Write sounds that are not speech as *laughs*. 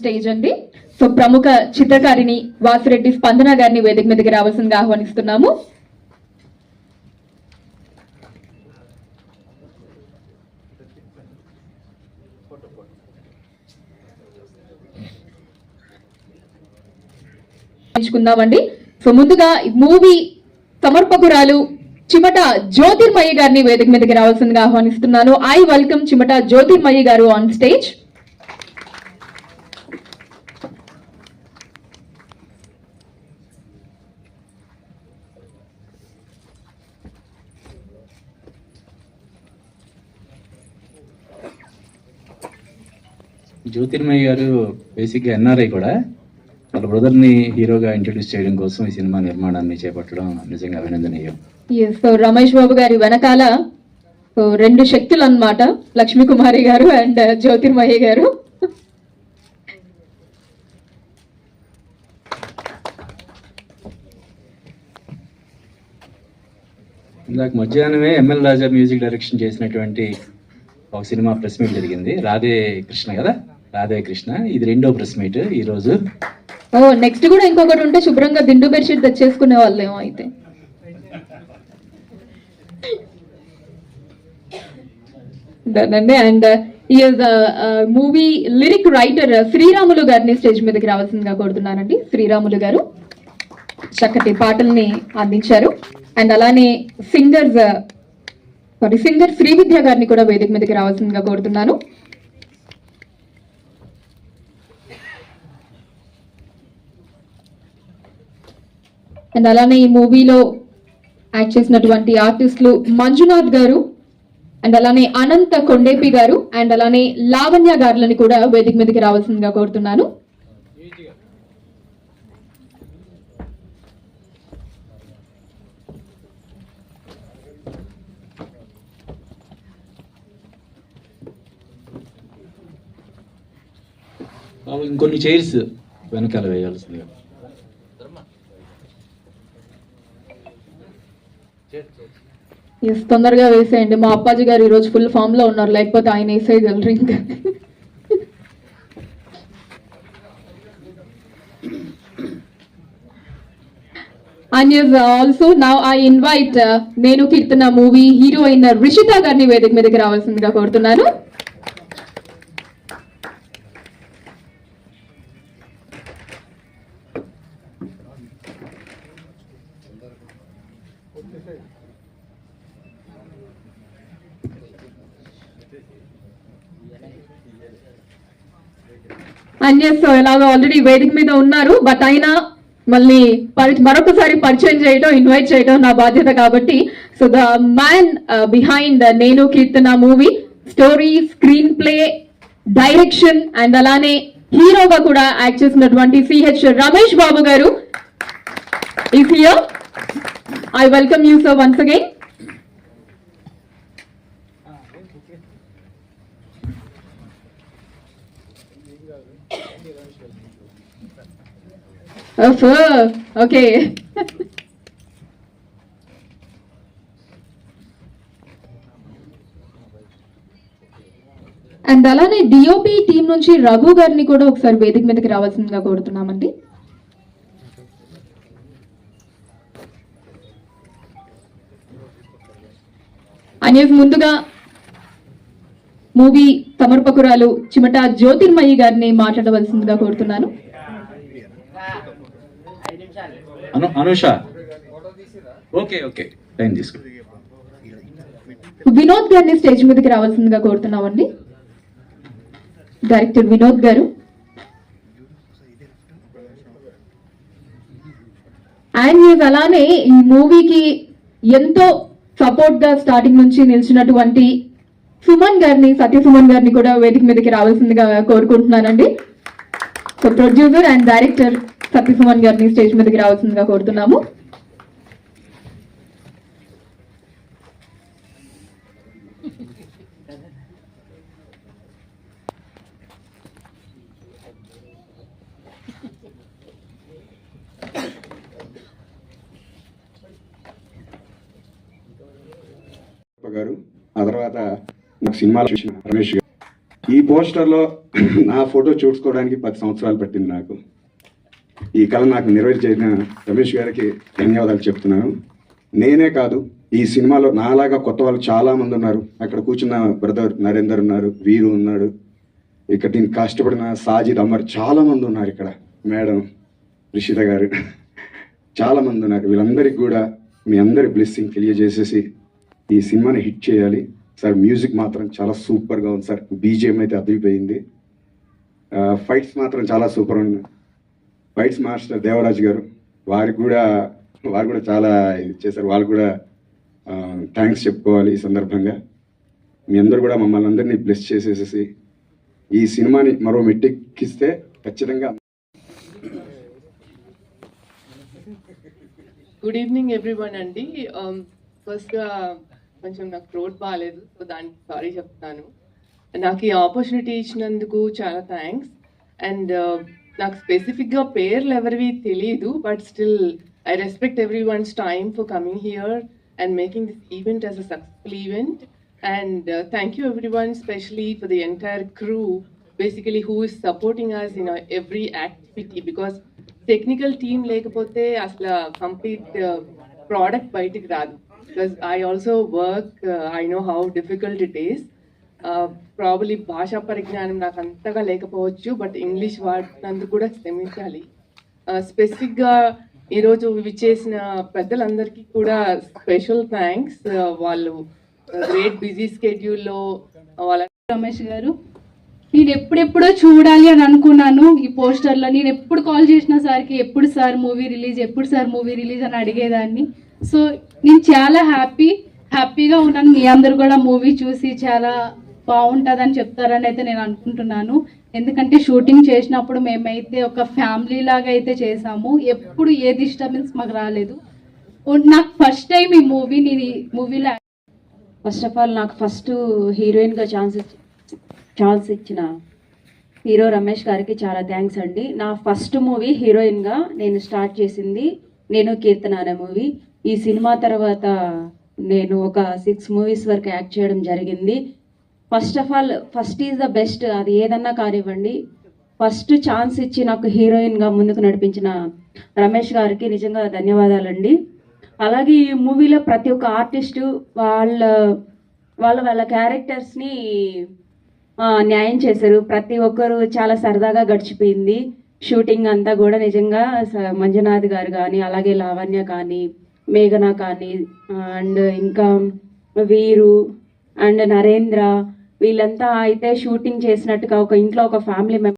Stage అండి. So ప్రముఖ చిత్రకారిణి వాసిరెడ్డి స్పందన గారిని వేదిక మీదకి రావాల్సిందిగా ఆహ్వానిస్తున్నాము. ఎంచుకుందామండి. సో ముందుగా మూవీ సమర్పకురాలు చిమట జ్యోతిర్మయ్య గారిని వేదిక మీదకి రావాల్సిందిగా ఆహ్వానిస్తున్నాను. ఐ వెల్కమ్ చిమట జ్యోతిర్మయ్య గారు ఆన్ స్టేజ్. జ్యోతిర్మయ్య గారు బేసిక్గా ఎన్ఆర్ఐ కూడా వాళ్ళ బ్రదర్ని హీరోగా ఇంట్రడ్యూస్ చేయడం కోసం ఈ సినిమా నిర్మాణాన్ని చేపట్టడం నిజంగా అభినందనీయం. సో రమేష్ బాబు గారి వెనకాల సో రెండు శక్తులు అన్నమాట లక్ష్మీ కుమారి గారు అండ్ జ్యోతిర్మయి గారు. ఇందాక మధ్యాహ్నమే ఎంఎల్ రాజా మ్యూజిక్ డైరెక్షన్ చేసినటువంటి ఒక సినిమా ప్రెస్ మీట్ జరిగింది. రాధే కృష్ణ కదా? రాధే కృష్ణ ఇది రెండో ప్రెస్ మీట్ ఈ రోజు ఓ నెక్స్ట్ కూడా ఇంకొకటి ఉంటే శుభ్రంగా దిండు బెడ్షీట్ తెచ్చేసుకునే వాళ్ళేమో అయితే. అండి అండ్ ఈ మూవీ లిరిక్ రైటర్ శ్రీరాములు గారిని స్టేజ్ మీదకి రావాల్సిందిగా కోరుతున్నానండి. శ్రీరాములు గారు చక్కటి పాటల్ని అందించారు. అండ్ అలానే సింగర్స్ సారీ సింగర్ శ్రీవిద్య గారిని కూడా వేదిక మీదకి రావాల్సిందిగా కోరుతున్నాను. అండ్ అలానే ఈ మూవీలో యాక్ట్ చేసినటువంటి ఆర్టిస్టులు మంజునాథ్ గారు అండ్ అలానే అనంత కొండేపి గారు అండ్ అలానే లావణ్య గారులని కూడా వేదిక మీదకి రావాల్సిందిగా కోరుతున్నాను. ఇంకొన్ని చైర్స్ వెనకాల వేయాల్సిందిగా. ఎస్ తొందరగా వేసేయండి. మా అప్పాజీ గారు ఈరోజు ఫుల్ ఫామ్లో ఉన్నారు. లేకపోతే ఆయన వేసేయగలరు ఇంకా అండ్ ఎస్ ఆల్సో నా I invite Nenu Keerthana movie heroine Rishitha గారిని వేదిక మీదకి రావాల్సిందిగా కోరుతున్నాను. అండ్ ఎస్ ఇలాగ ఆల్రెడీ వేదిక మీద ఉన్నారు బట్ అయినా మళ్ళీ మరొకసారి పరిచయం చేయడం ఇన్వైట్ చేయడం నా బాధ్యత కాబట్టి. సో ద మ్యాన్ బిహైండ్ నేను Keerthana movie story screen play direction and అలానే హీరోగా కూడా యాక్ట్ చేసినటువంటి సిహెచ్ రమేష్ బాబు గారు. I welcome I welcome you again. Once again okay and అలానే డిఓపి టీం నుంచి రఘు గారిని కూడా ఒకసారి వేదిక మీదకి రావాల్సిందిగా కోరుతున్నామండి. అనేసి ముందుగా మూవీ సమర్పకురాలు చిమట జ్యోతిర్మయి గారిని మాట్లాడవలసిందిగా కోరుతున్నాను. Anu Anusha. Okay okay. Time తీసుకో. వినోద్ గారిని స్టేజ్ మీదకి రావాల్సిందిగా కోరుతున్నామండి. డైరెక్టర్ వినోద్ గారు. అండ్ అలానే ఈ మూవీకి ఎంతో సపోర్ట్గా స్టార్టింగ్ నుంచి నిలిచినటువంటి సుమన్ గారిని సత్య సుమన్ గారిని కూడా వేదిక మీదకి రావాల్సిందిగా కోరుకుంటున్నానండి. So producer and director Satya Suman గారిని స్టేజ్ మీదకి రావాల్సిందిగా కోరుతున్నాము. గారు. ఆ తర్వాత నాకు సినిమాలు చూసిన రమేష్ గారు. ఈ పోస్టర్లో *clears throat* నా ఫోటో చూసుకోవడానికి పది సంవత్సరాలు పట్టింది నాకు. ఈ కళ నాకు నెరవేర్చిన రమేష్ గారికి ధన్యవాదాలు చెప్తున్నాను. నేనే కాదు ఈ సినిమాలో నాలాగా కొత్త వాళ్ళు చాలామంది ఉన్నారు. అక్కడ కూర్చున్న బ్రదర్ నరేందర్ ఉన్నారు వీరు ఉన్నాడు ఇక్కడ దీనికి కష్టపడిన సాజిద్ అమర్ చాలా మంది ఉన్నారు ఇక్కడ. మేడం రిషిత గారు *laughs* చాలామంది ఉన్నారు. వీళ్ళందరికీ కూడా మీ అందరి బ్లెస్సింగ్ తెలియజేసేసి ఈ సినిమాని హిట్ చేయాలి. సార్ మ్యూజిక్ మాత్రం చాలా సూపర్గా ఉంది సార్. బీజిఎం అయితే అదిరిపోయింది. ఫైట్స్ మాత్రం చాలా సూపర్ ఉంది ఫైట్స్ మాస్టర్ దేవరాజ్ గారు వారికి కూడా వారు కూడా చాలా ఇది చేశారు. వాళ్ళు కూడా థ్యాంక్స్ చెప్పుకోవాలి ఈ సందర్భంగా. మీ అందరూ కూడా మమ్మల్ని అందరినీ బ్లెస్ చేసేసేసి ఈ సినిమాని మరో మెట్టెక్కిస్తే ఖచ్చితంగా గుడ్ ఈవినింగ్ ఎవ్రీవన్ అండి. Um, ఫస్ట్గా కొంచెం నాకు థ్రోట్ బాగాలేదు సో దానికి సారీ చెప్తాను. నాకు ఈ ఆపర్చునిటీ ఇచ్చినందుకు చాలా థ్యాంక్స్ అండ్ నాకు స్పెసిఫిక్గా పేర్లు ఎవరివి తెలియదు but still I respect everyone's time for coming here and making this event as a successful event and thank you everyone specially for the entire crew basically who is supporting us in every activity because technical team లేకపోతే అసలు complete product బయటికి రాదు. Because I also work I know how difficult it is probably భాషా పరిజ్ఞానం నాకు అంతగా లేకపోవచ్చు but English వాడినందుకు కూడా శ్రమించాలి స్పెసిఫిక్గా uh, ఈరోజు విచ్చేసిన పెద్దలందరికీ కూడా స్పెషల్ థ్యాంక్స్ uh, వాళ్ళు గ్రేట్ బిజీ స్కెడ్యూల్లో వాళ్ళ రమేష్ గారు నేను ఎప్పుడెప్పుడో చూడాలి అని అనుకున్నాను ఈ పోస్టర్లో. నేను ఎప్పుడు కాల్ చేసిన సార్కి ఎప్పుడు సార్ మూవీ రిలీజ్ ఎప్పుడు సార్ మూవీ రిలీజ్ అని అడిగేదాన్ని. సో నేను చాలా హ్యాపీ హ్యాపీగా ఉన్నాను. మీ అందరు కూడా మూవీ చూసి చాలా బాగుంటుందని చెప్తారని అయితే నేను అనుకుంటున్నాను. ఎందుకంటే షూటింగ్ చేసినప్పుడు మేమైతే ఒక ఫ్యామిలీ లాగా అయితే చేసాము. ఎప్పుడు ఏ డిస్టర్బెన్స్ మాకు రాలేదు. ఓ- నాకు ఫస్ట్ టైం ఈ మూవీ నేను ఈ మూవీలో ఫస్ట్ ఆఫ్ ఆల్ నాకు ఫస్ట్ హీరోయిన్గా ఛాన్స్ ఇచ్చి ఛాన్స్ ఇచ్చిన హీరో రమేష్ గారికి చాలా థ్యాంక్స్ అండి. నా ఫస్ట్ మూవీ హీరోయిన్గా నేను స్టార్ట్ చేసింది నేను కీర్తన అనే మూవీ. ఈ సినిమా తర్వాత నేను ఒక సిక్స్ మూవీస్ వరకు యాక్ట్ చేయడం జరిగింది. First of all first is the best అది ఏదన్నా కానివ్వండి. ఫస్ట్ ఛాన్స్ ఇచ్చి నాకు హీరోయిన్గా ముందుకు నడిపించిన రమేష్ గారికి నిజంగా ధన్యవాదాలండి. అలాగే ఈ మూవీలో ప్రతి ఒక్క ఆర్టిస్టు వాళ్ళ వాళ్ళ వాళ్ళ క్యారెక్టర్స్ని న్యాయం చేశారు. ప్రతి ఒక్కరు చాలా సరదాగా గడిచిపోయింది. షూటింగ్ అంతా కూడా నిజంగా మంజునాథ్ గారు కానీ అలాగే లావణ్య కానీ మేఘన కానీ అండ్ ఇంకా వీరు అండ్ నరేంద్ర వీళ్ళంతా అయితే షూటింగ్ చేసినట్టుగా ఒక ఇంట్లో ఒక ఫ్యామిలీ మెంబర్